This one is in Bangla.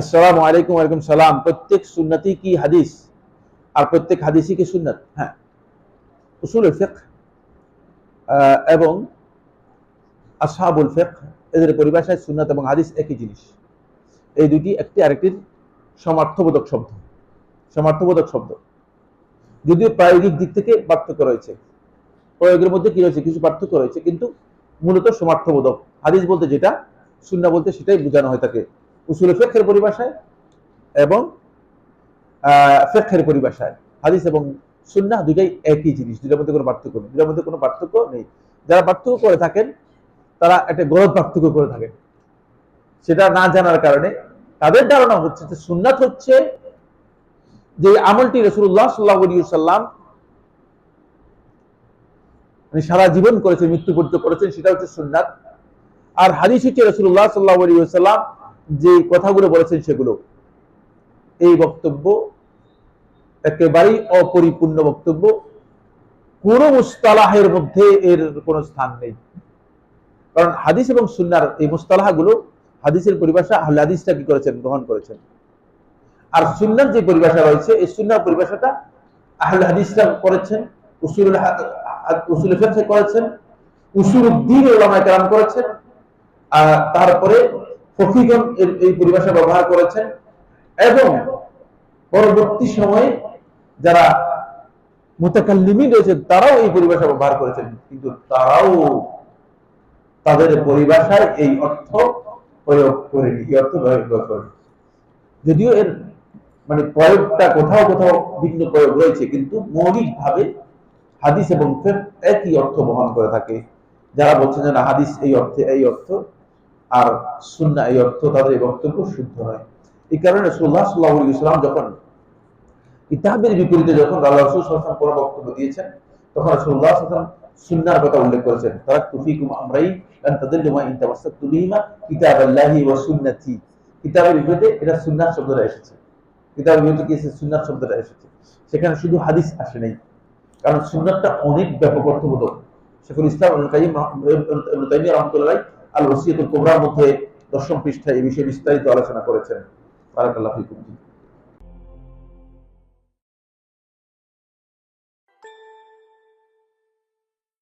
আসসালামু আলাইকুম ওয়ালাইকুম সালাম। প্রত্যেক সুন্নতি কি হাদিস? আর প্রত্যেক হাদিসই কি সুন্নত? হ্যাঁ। উসুল ফিক এবং আসহাবুল ফিক এদের পরিভাষায় সুন্নত এবং হাদিস একই জিনিস। এই দুটি একটি আরেকটির সমার্থবোধক শব্দ। সমার্থবোধক শব্দ। যদিও প্রায়োগিক দিক থেকে পার্থক্য রয়েছে। প্রয়োগের মধ্যে কি রয়েছে? কিছু পার্থক্য রয়েছে, কিন্তু মূলত সমার্থবোধক। হাদিস বলতে যেটা শূন্য বলতে সেটাই বোঝানো হয়ে থাকে। উসুল ফেকের পরিভাষায় এবং ফেকের পরিভাষায়। হাদিস এবং সুন্না দুটাই একই জিনিস দুটার মধ্যে কোনো পার্থক্য নেই। দুটার মধ্যে কোনো পার্থক্য নেই। যারা পার্থক্য করে থাকেন, তারা একটা গরজ পার্থক্য করে থাকেন। সেটা না জানার কারণে তাদের ধারণা হচ্ছে যে সুন্নাত হচ্ছে যে আমলটি রসুল্লাহ সাল্লাহ সাল্লাম মানে সারা জীবন করেছেন, মৃত্যু পর্যন্ত করেছেন, সেটা হচ্ছে সুন্নাত। আর হাদিস হচ্ছে রসুল্লাহ সাল্লাহ সাল্লাম যে কথাগুলো বলেছেন সেগুলো। এই বক্তব্য একেবারেই অপরিপূর্ণ বক্তব্য। কোন মুস্তালাহের মধ্যে এর কোনো স্থান নেই। কারণ হাদিস এবং সুন্নার এই মুস্তালাহগুলো, হাদিসের পরিভাষা, আহলে হাদিসটা কি করেছেন? গ্রহণ করেছেন। আর সুন্নার যে পরিভাষা রয়েছে, এই সুন্নার পরিভাষাটা আহলে হাদিসরা করেছেন উসুল উসুল করেছেন উসুল উদ্দিন করেছেন, আর তারপরে ফকিগণ এই পরিভাষা ব্যবহার করেছেন এবং পরবর্তী সময়ে যারা মুতাকাল্লিমিন রয়েছেন, তারাও এই পরিভাষা ব্যবহার করেছেন। কিন্তু তারাও তাদের পরিভাষায় এই অর্থ প্রয়োগ করেনি। এই অর্থ প্রয়োগ করেনি। যদিও এর মানে প্রয়োগটা কোথাও কোথাও ভিন্ন প্রয়োগ রয়েছে, কিন্তু মৌলিক ভাবে হাদিস এবং ফের একই অর্থ বহন করে থাকে। যারা বলছেন যে না, হাদিস এই অর্থে এই অর্থ আর সুন্না এই অর্থ তাদের এই বক্তব্য শুদ্ধ নয় এই কারণে সুল্লাহ সাল্লাহ ইসলাম যখন ইতাহাবের বিপরীতে যখন আল্লাহ রসুল সাল্লাম কোনো বক্তব্য দিয়েছেন, তখন রসুল্লাহ সাল্লাম সুন্নার কথা উল্লেখ করেছেন। তারা তুফিকুম আমরাই কারণ তাদের জমা ইন্তাবাস্তা তুলিমা কিতাব আল্লাহি ওয়া সুন্নাতি। কিতাবের বিপরীতে এটা সুন্নার শব্দটা এসেছে। কিতাবের বিপরীতে কি এসেছে? সুন্নার শব্দটা এসেছে। সেখানে শুধু হাদিস আসে নাই। কারণ সুন্নাতটা অনেক ব্যাপক অর্থবোধক শেখুল ইসলাম রহমতুল্লাহ আল ওসিয়তুল কোবরার মধ্যে দশম পৃষ্ঠায় এই বিষয়ে বিস্তারিত আলোচনা করেছেন। বারাকাল্লাহ